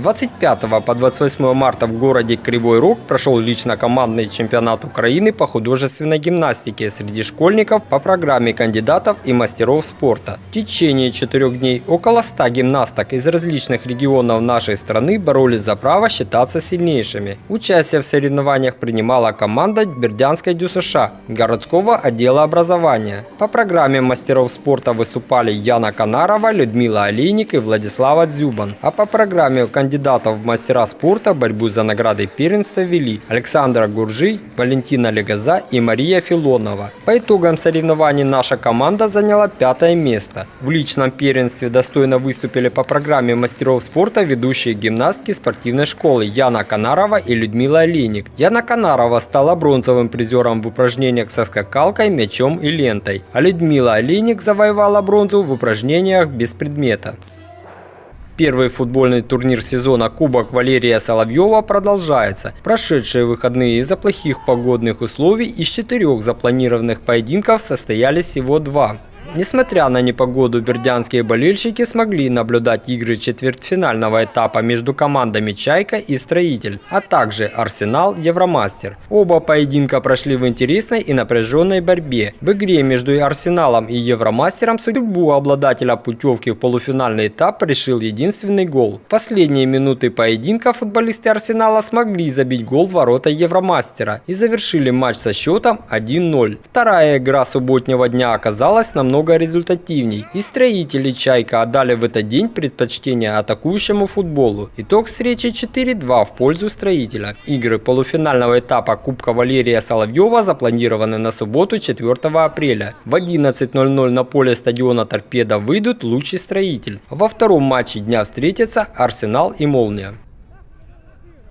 25 по 28 марта в городе Кривой Рог прошел лично-командный чемпионат Украины по художественной гимнастике среди школьников по программе кандидатов и мастеров спорта. В течение четырех дней около 100 гимнасток из различных регионов нашей страны боролись за право считаться сильнейшими. Участие в соревнованиях принимала команда Бердянской ДЮСШ городского отдела образования. По программе мастеров спорта выступали Яна Канарова, Людмила Олейник и Владислава Дзюбан. А по программе кандидатов в мастера спорта борьбу за награды первенства вели Александра Гуржи, Валентина Легаза и Мария Филонова. По итогам соревнований наша команда заняла пятое место. В личном первенстве достойно выступили по программе мастеров спорта ведущие гимнастки спортивной школы Яна Канарова и Людмила Олейник. Яна Канарова стала бронзовым призером в упражнениях со скакалкой, мячом и лентой, а Людмила Олейник завоевала бронзу в упражнениях без предмета. Первый футбольный турнир сезона Кубок Валерия Соловьева продолжается. Прошедшие выходные из-за плохих погодных условий из четырех запланированных поединков состоялись всего два. Несмотря на непогоду, бердянские болельщики смогли наблюдать игры четвертьфинального этапа между командами «Чайка» и «Строитель», а также «Арсенал» «Евромастер». Оба поединка прошли в интересной и напряженной борьбе. В игре между «Арсеналом» и «Евромастером» судьбу обладателя путевки в полуфинальный этап решил единственный гол. В последние минуты поединка футболисты «Арсенала» смогли забить гол в ворота «Евромастера» и завершили матч со счетом 1-0. Вторая игра субботнего дня оказалась намного намного результативней. И строители «Чайка» отдали в этот день предпочтение атакующему футболу. Итог встречи 4-2 в пользу строителя. Игры полуфинального этапа Кубка Валерия Соловьева запланированы на субботу 4 апреля. В 11.00 на поле стадиона «Торпеда» выйдут «Луч» и «Строитель». Во втором матче дня встретятся «Арсенал» и «Молния».